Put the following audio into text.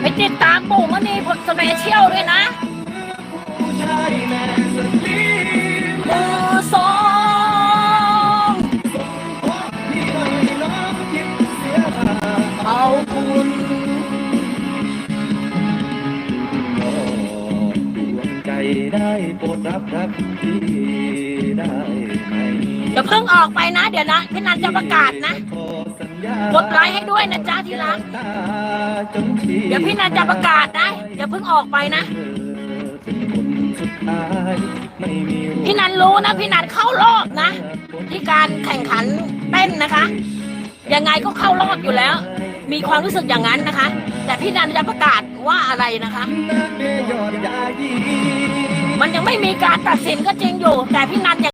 ไปติดตามปู่มณีผลสเปเชียลด้วยนะมือสองเอาคุณดวงใจได้โปรดรับรักที่ได้ อย่าเพิ่งออกไปนะ เดี๋ยวนะพี่นันจะประกาศนะกดไลค์ให้ด้วยนะจ๊ะที่รักเดี๋ยวพี่นันจะประกาศนะอย่าเพิ่งออกไปนะพี่นันรู้นะพี่นันเข้ารอบนะ ที่การแข่งขันเต้นนะคะยังไงก็เข้ารอบอยู่แล้ว มีความรู้สึกอย่างนั้นนะคะ แต่พี่นันจะประกาศว่าอะไรนะคะ มันยังไม่มีการตัดสินก็จริงอยู่ แต่พี่นันยัง